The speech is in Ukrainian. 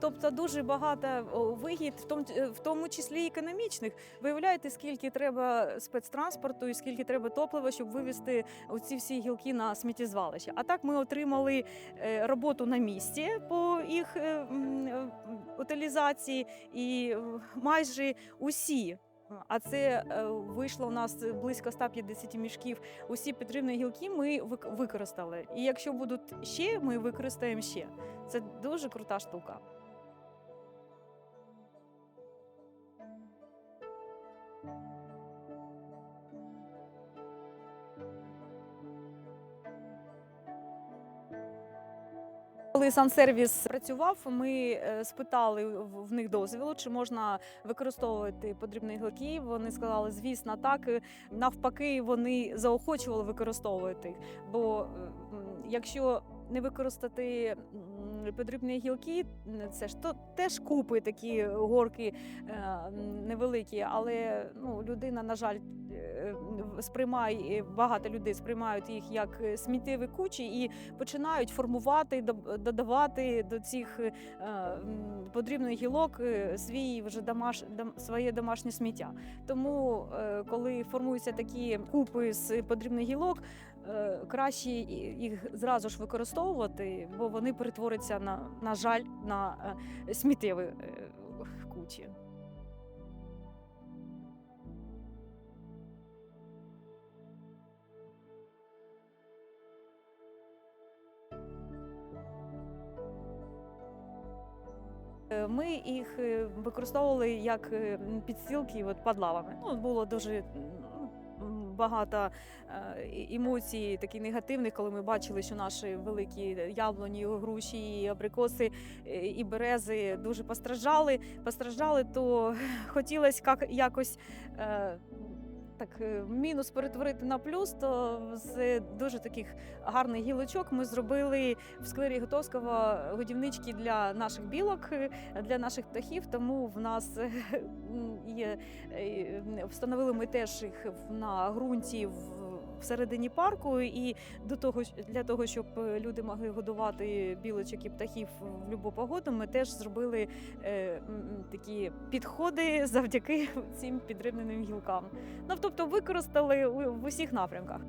Тобто дуже багато вигід, в тому, в тому числі економічних. Виявляєте, скільки треба спецтранспорту і скільки треба топлива, щоб вивезти оці всі гілки на сміттєзвалище. А так ми отримали е, роботу на місці по їх е, е, утилізації, і е, майже усі. А це е, вийшло у нас близько 150 мішків. Усі потрібні гілки ми використали. І якщо будуть ще, ми використаємо ще. Це дуже крута штука. Коли сансервіс працював, ми е, спитали в них дозвілу, чи можна використовувати подрібний гілки. Вони сказали, звісно, так. Е, Навпаки, вони заохочували використовувати. Бо е, якщо не використати подрібні гілки, це ж то теж купи такі горки е, невеликі, але ну, людина, на жаль, е, сприймає багато людей сприймають їх як е, сміттєві кучі і починають формувати, додавати до цих подрібних гілок свій вже домаш, дом- своє домашнє сміття. Тому, коли формуються такі купи з подрібних гілок, краще їх зразу ж використовувати, бо вони перетворяться на, на жаль на е, сміттєві е, кучі. Е, Ми їх е, використовували як е, підстілки от під лавами. Ну, було дуже багато е, емоцій, таких негативних, коли ми бачили, що наші великі яблуні, груші, і абрикоси е, і берези дуже постраждали. Постраждали, то хотілося як- якось. Так, е, мінус перетворити на плюс, то з дуже таких гарних гілочок ми зробили в склері Готовського годівнички для наших білок, е, для наших птахів. Тому в нас е, є встановили ми теж їх на ґрунті в. Всередині парку, і до того для того, щоб е, люди могли годувати білочок і птахів в будь-яку погоду, ми теж зробили е, такі підходи завдяки цим підривненим гілкам. Ну тобто використали в усіх напрямках.